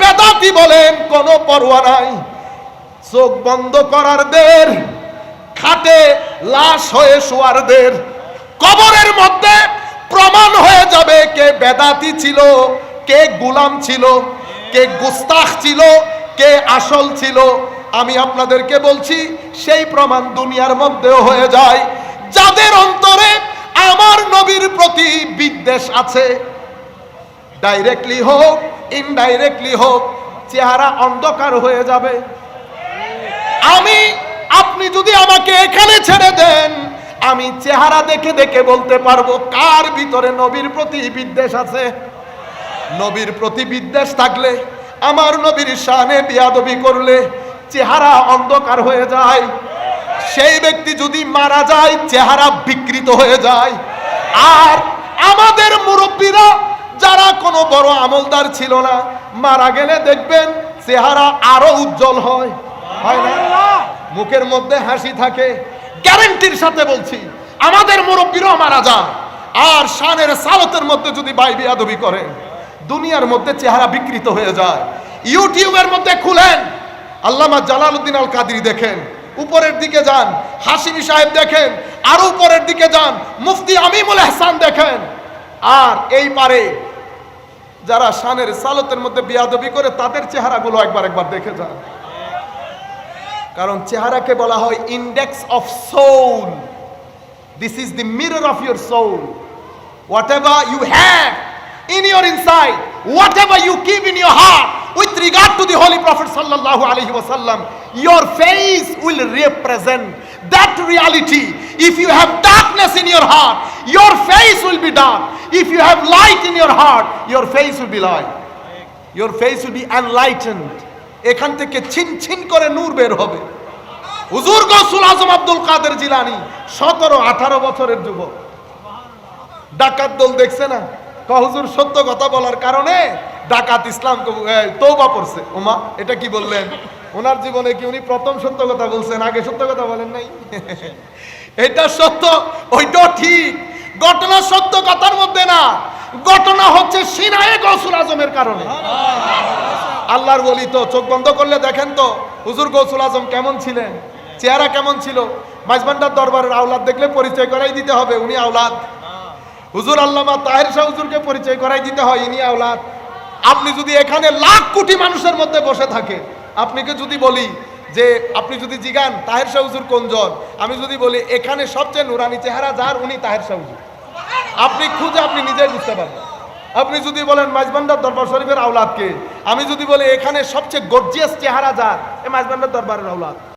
বেদাতি বলেন, কোনো পরোয়া নাই। চোখ বন্ধ করার দের, খাটে লাশ হয়ে শোয়ার দের। কবরের মধ্যে প্রমাণ হয়ে যাবে কে বেদাতি ছিল, কে গুলাম ছিল, কে গুস্তাখ ছিল, কে আসল ছিল। আমি আপনাদেরকে বলছি, সেই প্রমাণ দুনিয়ার মধ্যেও হয়ে যায়। যাদের অন্তরে আমার নবীর প্রতি বিদ্বেষ আছে ডাইরেক্টলি হোক ইনডাইরেক্টলি হোক, চেহারা অন্ধকার হয়ে যাবে। আমি, আপনি যদি আমাকে এখানে ছেড়ে দেন, আমি চেহারা দেখে দেখে বলতে পারব, কার ভিতরে নবীর প্রতি বিদ্বেষ আছে? নবীর প্রতি বিদ্বেষ থাকলে, আমার নবীর শানে বিয়াদবি করলে চেহারা অন্ধকার হয়ে যায়। সেই ব্যক্তি যদি মারা যায়, চেহারা বিকৃত হয়ে যায়। আর আমাদের মুরব্বীরা বড় আমলদার ছিল না। মারা গেলে দেখবেন চেহারা আরও উজ্জ্বল হয়। হয় না? মুখের মধ্যে হাসি থাকে। গ্যারেন্টির সাথে বলছি আমাদের মুরব্বীরাও মারা যায় আর শানের সালতের মধ্যে যদি বাই বিয়াদবি করেন দুনিয়ার মধ্যে চেহারা বিকৃত হয়ে যায়। ইউটিউবের মধ্যে খুলেন। আল্লামা জালালউদ্দিন আল কাদির দেখেন। উপরের দিকে যান। হাসিমি সাহেব দেখেন। আরও উপরের দিকে যান। মুফতি আমিমুল এহসান দেখেন। আর এই পারে যারা শানের সালতের মধ্যে বিয়াদবি করে তাদের চেহারাগুলো একবার একবার দেখে যান কারণ চেহারাকে বলা হয় index of soul this is the mirror of your soul whatever you have in your inside, whatever you keep in your heart, with regard to the Holy Prophet sallallahu alaihi wasallam, your face will represent that reality. If you have darkness in your heart, your face will be dark. If you have light in your heart, your face will be light. Your face will be enlightened. এখান থেকে Shin Shin করে নূর বের হবে। হুজুর গৌসুল আজম আব্দুল কাদের জিলানি সতেরো আঠারো বছরের যুবক। ডাকাত দল দেখছে না? কহজুর সত্য কথা বলার কারণে ডাকাত ইসলাম তৌবা পড়ছে ওমা এটা কি বললেন? ওনার জীবনে কি উনি প্রথম সত্য কথা বলছেন? আগে সত্য কথা বলেন নাই? এটা সত্য ওইটাও ঠিক। ঘটনা সত্য কথার মধ্যে না। ঘটনা হচ্ছে সিনায়ে গৌসুল আজমের কারণে। আল্লাহর বলি তো, চোখ বন্ধ করলে দেখেন তো, হুজুর গৌসুল আজম কেমন ছিলেন? চেহারা কেমন ছিল? মাঝবান্ডার দরবারের আওলাদ দেখলে পরিচয় করাই দিতে হবে, উনি আওলাদ। হুজুর আল্লামা তাহের শাহ হুজুরকে পরিচয় করাই দিতে হয়, ইনি আওলাদ। আপনি যদি এখানে লাখ কোটি মানুষের মধ্যে বসে থাকে আপনাকে যদি বলি যে আপনি যদি জিগান, তাহের শাহজুর কোন কোনজন? আমি যদি বলি, এখানে সবচেয়ে নুরানি চেহারা যার, উনি তাহের শাহজুর আপনি খুঁজে আপনি নিজেই বুঝতে পারবেন। আপনি যদি বলেন মাঝবান্ডার দরবার শরীফের আওলাদকে, আমি যদি বলি, এখানে সবচেয়ে গর্জিয়াস চেহারা যার, এ মাঝবান্ডার দরবারের আওলাদ।